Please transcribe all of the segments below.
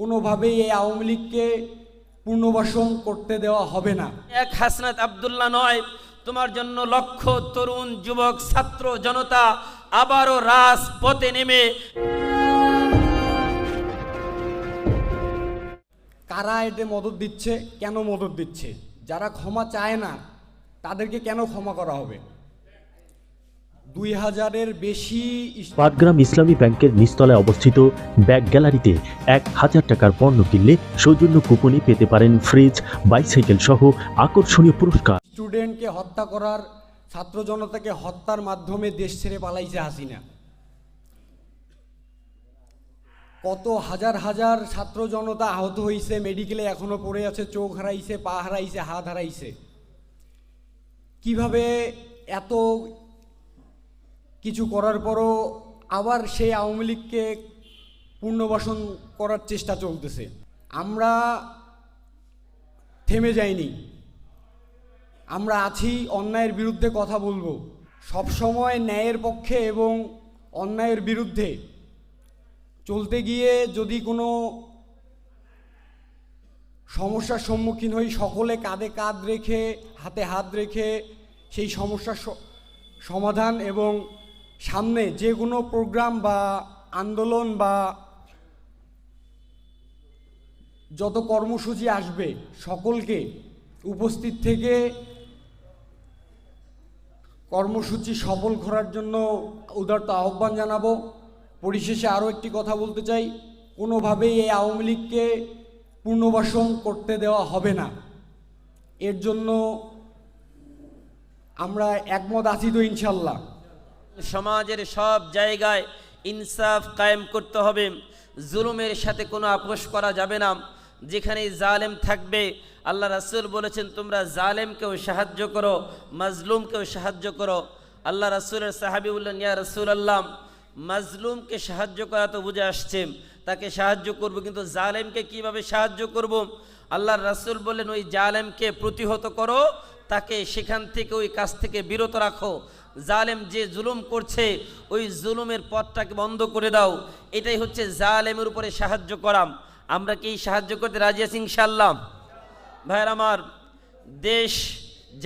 কোনোভাবেই এই আওয়ামী লীগকে পুনর্বাসন করতে দেওয়া হবে না। এক হাসনাত আব্দুল্লাহ নয় তোমার জন্য লক্ষ তরুণ যুবক ছাত্র জনতা আবারও রাজপথে নেমে। কারা এতে মদত দিচ্ছে? কেন মদত দিচ্ছে? যারা ক্ষমা চায় না তাদেরকে কেন ক্ষমা করা হবে? দুই হাজারের বেশি পাটগ্রাম ইসলামী ব্যাংকের নিচতলায় অবস্থিত ব্যাগ গ্যালারিতে এক হাজার টাকার পণ্য কিনলে সৌজন্য কুপনে পেতে পারেন ফ্রিজ বাইসাইকেল সহ আকর্ষণীয় পুরস্কার। স্টুডেন্টকে হত্যা করার ছাত্র জনতাকে হত্যার মাধ্যমে দেশ ছেড়ে পালাইছে হাসিনা। কত হাজার হাজার ছাত্র জনতা আহত হয়েছে মেডিকেলে এখনও পড়ে আছে চোখ হারাইছে পা হারাইছে হাত হারাইছে। কীভাবে এত কিছু করার পরও আবার সেই আওয়ামী লীগকে পুনর্বাসন করার চেষ্টা চলতেছে। আমরা থেমে যাইনি। আমরা আছি, অন্যায়ের বিরুদ্ধে কথা বলব। সবসময় ন্যায়ের পক্ষে এবং অন্যায়ের বিরুদ্ধে। চলতে গিয়ে যদি কোনো সমস্যার সম্মুখীন হই, সকলে কাঁধে কাঁধ রেখে, হাতে হাত রেখে সেই সমস্যার সমাধান এবং সামনে যে কোনো প্রোগ্রাম বা আন্দোলন বা যত কর্মসূচি আসবে, সকলকে উপস্থিত থেকে কর্মসূচি সফল করার জন্য উদারত আহ্বান জানাব। পরিশেষে আরও একটি কথা বলতে চাই, কোনোভাবেই এই আওয়ামী লীগকে পুনর্বাসন করতে দেওয়া হবে না। এর জন্য আমরা একমত আছি তো ইনশাল্লাহ। সমাজের সব জায়গায় ইনসাফ কায়েম করতে হবে। জুলুমের সাথে কোনো আপোষ করা যাবে না। যেখানে জালেম থাকবে, আল্লাহ রাসূল বলেছেন, তোমরা জালেমকেও সাহায্য করো, মাজলুমকেও সাহায্য করো। আল্লাহ রাসূলের সাহাবি বললেন, ইয়া রাসূল আল্লাহ মাজলুমকে সাহায্য করা তো বুঝে আসছে। তাকে সাহায্য করব, কিন্তু জালেমকে কীভাবে সাহায্য করব? আল্লাহর রাসূল বললেন, ওই জালেমকে প্রতিহত করো, তাকে সেখান থেকে, ওই কাজ থেকে বিরত রাখো। জালেম যে জুলুম করছে, ওই জুলুমের পথটাকে বন্ধ করে দাও। এটাই হচ্ছে জালেমের উপরে সাহায্য করাম আমরা কি সাহায্য করতে রাজি আছি ইনশাল্লাহ ভাইয়ের আমার, দেশ,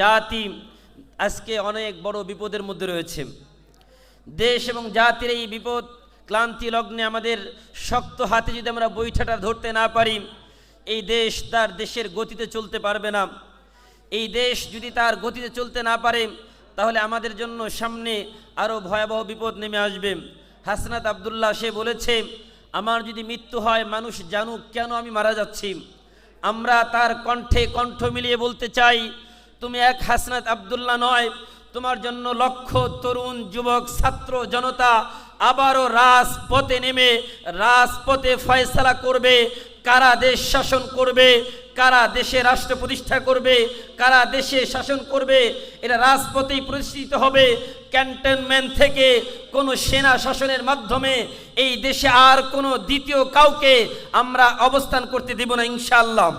জাতি আজকে অনেক বড় বিপদের মধ্যে রয়েছে। দেশ এবং জাতির এই বিপদ, ক্লান্তি লগ্নে আমাদের শক্ত হাতে যদি আমরা বৈঠাটা ধরতে না পারি, এই দেশ তার দেশের গতিতে চলতে পারবে না। এই দেশ যদি তার গতিতে চলতে না পারে তাহলে আমাদের জন্য সামনে আরও ভয়াবহ বিপদ নেমে আসবে। হাসনাত আবদুল্লাহ সে বলেছে, আমার যদি মৃত্যু হয়, মানুষ জানুক কেন আমি মারা যাচ্ছি? আমরা তার কণ্ঠে কণ্ঠ মিলিয়ে বলতে চাই, তুমি এক হাসনাত আবদুল্লাহ নয়, তোমার জন্য লক্ষ তরুণ, যুবক, ছাত্র, জনতা আবারও রাজপথে নেমে, রাজপথে ফয়সালা করবে কারা দেশ শাসন করবে কারা দেশে রাষ্ট্র প্রতিষ্ঠা করবে, কারা দেশে শাসন করবে, এটা রাজপথেই প্রতিষ্ঠিত হবে। ক্যান্টনমেন্ট থেকে কোনো সেনা শাসনের মাধ্যমে এই দেশে আর কোনো দ্বিতীয় কাউকে আমরা অবস্থান করতে দেব না, ইনশাআল্লাহ।